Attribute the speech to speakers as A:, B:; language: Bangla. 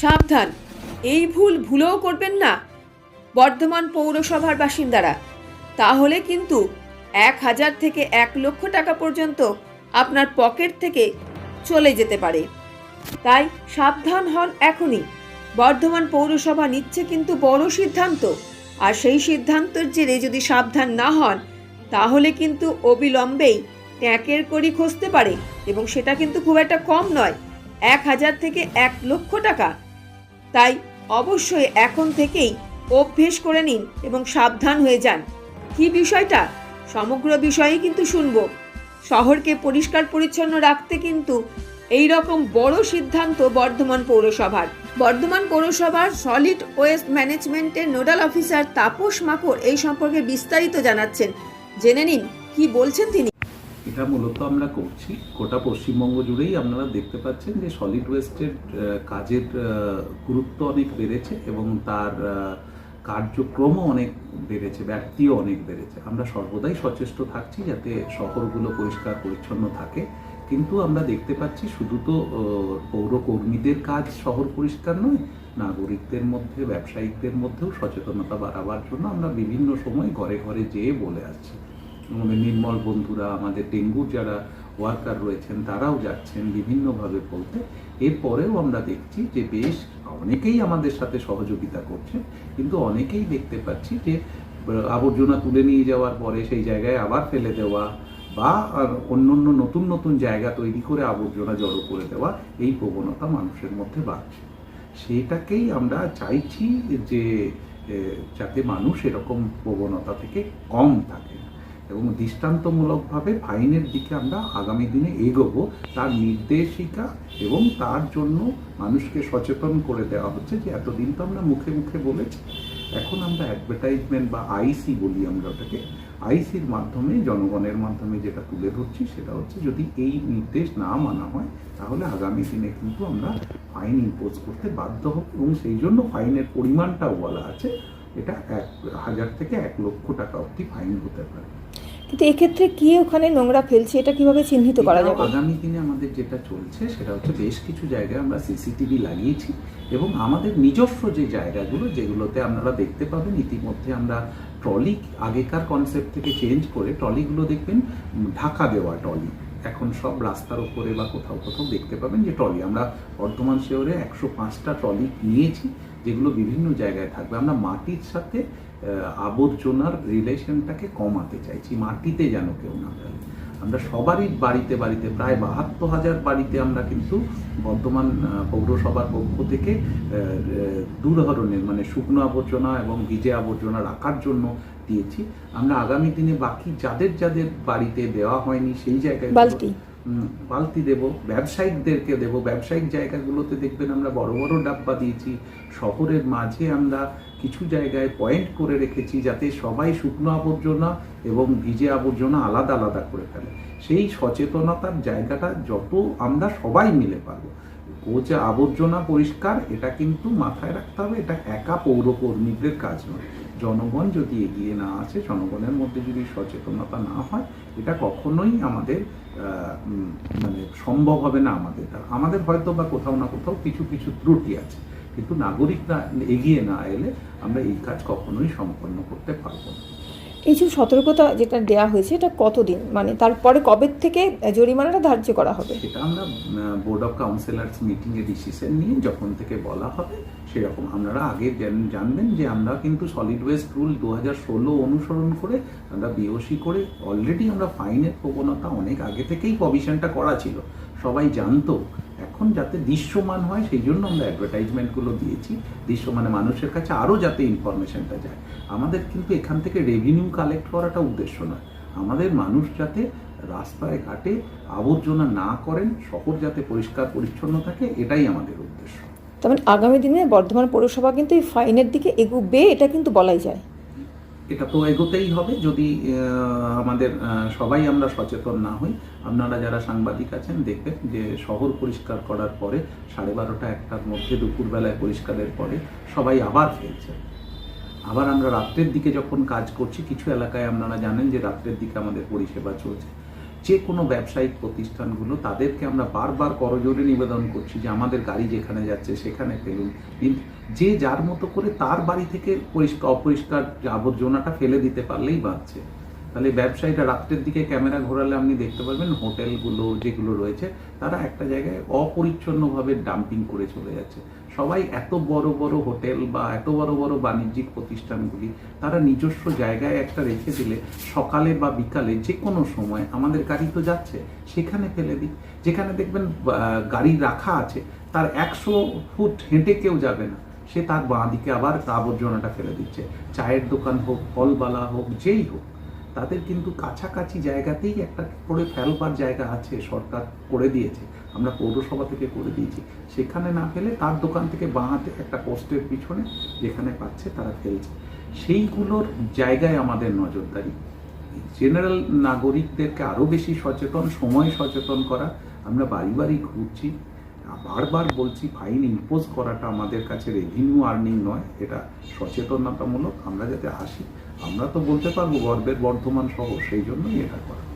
A: সাবধান। এই ভুল ভুলেও করবেন না বর্ধমান পৌরসভার বাসিন্দারা। তাহলে কিন্তু এক হাজার থেকে এক লক্ষ টাকা পর্যন্ত আপনার পকেট থেকে চলে যেতে পারে। তাই সাবধান হন এখনই। বর্ধমান পৌরসভা নিচ্ছে কিন্তু বড় সিদ্ধান্ত। আর সেই সিদ্ধান্তের জেরে যদি সাবধান না হন, তাহলে কিন্তু অবিলম্বেই ট্যাঁকের কড়ি খসতে পারে। এবং সেটা কিন্তু খুব একটা কম নয়, এক হাজার থেকে এক লক্ষ টাকা। তাই অবশ্যই এখন থেকেই অভ্যেস করে নিন এবং সাবধান হয়ে যান। কি বিষয়টা? সমগ্র বিষয়ই কিন্তু শুনব। শহরকে পরিষ্কার পরিচ্ছন্ন রাখতে কিন্তু এই রকম বড় সিদ্ধান্ত বর্ধমান পৌরসভার। বর্ধমান পৌরসভার সলিড ওয়েস্ট ম্যানেজমেন্টের নোডাল অফিসার তাপস মাকড় এই সম্পর্কে বিস্তারিত জানাচ্ছেন। জেনে নিন, কি বলছেন তিনি?
B: এটা মূলত আমরা করছি। গোটা পশ্চিমবঙ্গ জুড়েই আপনারা দেখতে পাচ্ছেন যে সলিড ওয়েস্টের কাজের গুরুত্ব অনেক বেড়েছে এবং তার কার্যক্রমও অনেক বেড়েছে ব্যক্তিও অনেক বেড়েছে। আমরা সর্বদাই সচেষ্ট থাকছি যাতে শহরগুলো পরিষ্কার পরিচ্ছন্ন থাকে। কিন্তু আমরা দেখতে পাচ্ছি শুধু তো আহ, পৌর কর্মীদের কাজ শহর পরিষ্কার নয় নাগরিকদের মধ্যে ব্যবসায়িকদের মধ্যেও সচেতনতা বাড়াবার জন্য আমরা বিভিন্ন সময় ঘরে ঘরে যেয়ে বলে আসছি। নির্মল বন্ধুরা, আমাদের ডেঙ্গুর যারা ওয়ার্কার রয়েছেন, তারাও যাচ্ছেন বিভিন্নভাবে বলতে। এরপরেও আমরা দেখছি যে বেশ অনেকেই আমাদের সাথে সহযোগিতা করছেন, কিন্তু অনেকেই দেখতে পাচ্ছি যে আবর্জনা তুলে নিয়ে যাওয়ার পরে সেই জায়গায় আবার ফেলে দেওয়া বা অন্য অন্য নতুন নতুন জায়গা তৈরি করে আবর্জনা জড়ো করে দেওয়া, এই প্রবণতা মানুষের মধ্যে বাড়ছে। সেটাকেই আমরা চাইছি যে যাতে মানুষ এরকম প্রবণতা থেকে কম থাকে। এবং দৃষ্টান্তমূলকভাবে ফাইনের দিকে আমরা আগামী দিনে এগোবো, তার নির্দেশিকা এবং তার জন্য মানুষকে সচেতন করে দেওয়া হচ্ছে যে এতদিন তো আমরা মুখে মুখে বলেছি। এখন আমরা অ্যাডভার্টাইজমেন্ট বা আইসি বলি আমরা ওটাকে। আইসির মাধ্যমে, জনগণের মাধ্যমে যেটা তুলে ধরছি সেটা হচ্ছে যদি এই নির্দেশ না মানা হয়, তাহলে আগামী দিনে কিন্তু আমরা ফাইন ইম্পোজ করতে বাধ্য হব এবং সেই জন্য ফাইনের পরিমাণটাও বলা আছে। এটা এক হাজার থেকে এক লক্ষ টাকা অবধি ফাইন হতে পারে।
A: কিন্তু এক্ষেত্রে কি ওখানে নোংরা ফেলছে? এটা কীভাবে চিহ্নিত করা যাবে?
B: আগামী দিনে আমাদের যেটা চলছে সেটা হচ্ছে বেশ কিছু জায়গায় আমরা সিসিটিভি লাগিয়েছি এবং আমাদের নিজস্ব যে জায়গাগুলো যেগুলোতে আপনারা দেখতে পাবেন ইতিমধ্যে আমরা ট্রলি আগেকার কনসেপ্ট থেকে চেঞ্জ করে ট্রলিগুলো দেখবেন ঢাকা দেওয়া ট্রলি। এখন সব রাস্তার উপরে বা কোথাও কোথাও দেখতে পাবেন যে ট্রলি। আমরা বর্তমান শহরে একশো পাঁচটা ট্রলি নিয়েছি যেগুলো বিভিন্ন জায়গায় থাকবে। আমরা মাটির সাথে আবর্জনার রিলেশনটাকে কমাতে চাইছি, মাটিতে যেন কেউ না ফেলে আমরা সবারই বাড়িতে বাড়িতে প্রায় বাহাত্তর হাজার বাড়িতে আমরা কিন্তু বর্তমান পৌরসভার পক্ষ থেকে দু ধরনের মানে শুকনো আবর্জনা এবং ভিজে আবর্জনা রাখার জন্য দিয়েছি। আমরা আগামী দিনে বাকি যাদের যাদের বাড়িতে দেওয়া হয়নি, সেই জায়গায়
A: বালতি
B: দেব ব্যবসায়িকদেরকে দেব, ব্যবসায়িক জায়গাগুলোতে দেখবেন আমরা বড় বড় ডাব্বা দিয়েছি, শহরের মাঝে আমরা কিছু জায়গায় পয়েন্ট করে রেখেছি যাতে সবাই শুকনো আবর্জনা এবং ভিজে আবর্জনা আলাদা আলাদা করে ফেলে। সেই সচেতনতার জায়গাটা যত আমরা সবাই মিলে পারব ও যে আবর্জনা পরিষ্কার, এটা কিন্তু মাথায় রাখতে হবে, এটা একা পৌরকর্মীদের কাজ নয়। জনগণ যদি এগিয়ে না আসে, জনগণের মধ্যে যদি সচেতনতা না হয় এটা কখনোই আমাদের মানে সম্ভব হবে না আমাদের। আমাদের হয়তো বা কোথাও না কোথাও কিছু কিছু ত্রুটি আছে কিন্তু নাগরিকরা এগিয়ে না এলে আমরা এই কাজ কখনোই সম্পন্ন করতে পারব না
A: এই যে সতর্কতা যেটা দেওয়া হয়েছে, এটা কতদিন? মানে তারপরে কবে থেকে জরিমানাটা ধার্য করা হবে?
B: সেটা আমরা বোর্ড অফ কাউন্সিলার্স মিটিংয়ে ডিসিশন নিয়ে যখন থেকে বলা হবে, সেরকম। আপনারা আগে জান- জানবেন যে আমরা কিন্তু সলিড ওয়েস্ট রুল দু হাজার ষোলো অনুসরণ করে, আমরা বিওসি করে অলরেডি আমরা ফাইনের প্রবণতা অনেক আগে থেকেই প্রভিশনটা করা ছিল। সবাই জানতো এখন যাতে দৃশ্যমান হয়, সেই জন্য আমরা অ্যাডভার্টাইজমেন্টগুলো দিয়েছি। দৃশ্যমানে মানুষের কাছে আরও যাতে ইনফরমেশনটা যায়। আমাদের কিন্তু এখান থেকে রেভিনিউ কালেক্ট করাটা উদ্দেশ্য নয়। আমাদের মানুষ যাতে রাস্তায় ঘাটে আবর্জনা না করেন, শহর যাতে পরিষ্কার পরিচ্ছন্ন থাকে, এটাই আমাদের উদ্দেশ্য।
A: তবে আগামী দিনে বর্ধমান পৌরসভা কিন্তু এই ফাইনের দিকে এগুবে, এটা কিন্তু বলাই যায়।
B: এটা তো এগোতেই হবে। যদি আমাদের সবাই আমরা সচেতন না হই, আপনারা যারা সাংবাদিক আছেন, দেখবেন যে শহর পরিষ্কার করার পরে সাড়ে বারোটা একটার মধ্যে দুপুরবেলায় পরিষ্কারের পরে সবাই আবার ফেলছে। আবার আমরা রাত্রের দিকে যখন কাজ করছি, কিছু এলাকায় আপনারা জানেন যে রাত্রের দিকে আমাদের পরিষেবা চলছে। যে কোনো ব্যবসায়িক প্রতিষ্ঠানগুলো তাদেরকে আমরা বারবার করজোরে নিবেদন করছি যে আমাদের গাড়ি যেখানে যাচ্ছে সেখানে ফেলুন। কিন্তু যে যার মতো করে তার বাড়ি থেকে পরিষ্কার, অপরিষ্কার আবর্জনাটা ফেলে দিতে পারলেই বাঁচছে। তাহলে ব্যবসায়ীটা রাত্রের দিকে ক্যামেরা ঘোরালে আপনি দেখতে পারবেন হোটেলগুলো যেগুলো রয়েছে তারা একটা জায়গায় অপরিচ্ছন্নভাবে ডাম্পিং করে চলে যাচ্ছে। সবাই এত বড় বড় হোটেল বা এত বড় বড় বাণিজ্যিক প্রতিষ্ঠানগুলি, তারা নিজস্ব জায়গায় একটা রেখে দিলে সকালে বা বিকালে যে কোনো সময় আমাদের গাড়ি তো যাচ্ছে, সেখানে ফেলে দিই। যেখানে দেখবেন গাড়ি রাখা আছে, তার একশো ফুট হেঁটে কেউ যাবে না। সে তার বাঁ দিকে আবার আবর্জনাটা ফেলে দিচ্ছে। চায়ের দোকান হোক, ফলবালা হোক, যেই হোক। তাদের কিন্তু কাছাকাছি জায়গাতেই একটা করে ফেলবার জায়গা আছে সরকার করে দিয়েছে। আমরা পৌরসভা থেকে করে দিয়েছি। সেখানে না ফেলে তার দোকান থেকে বাঁহাতে একটা পোস্টের পিছনে যেখানে পাচ্ছে তারা ফেলছে। সেইগুলোর জায়গায় আমাদের নজরদারি। জেনারেল নাগরিকদেরকে আরও বেশি সচেতন, সময় সচেতন করা। আমরা বাড়ি বাড়ি ঘুরছি। বারবার বলছি, ফাইন ইম্পোজ করাটা আমাদের কাছে রেভিনিউ আর্নিং নয়। এটা সচেতনতামূলক। আমরা যাতে আসি আমরা তো বলতে পারব গর্বের বর্ধমান সহ সেই জন্যই এটা করা।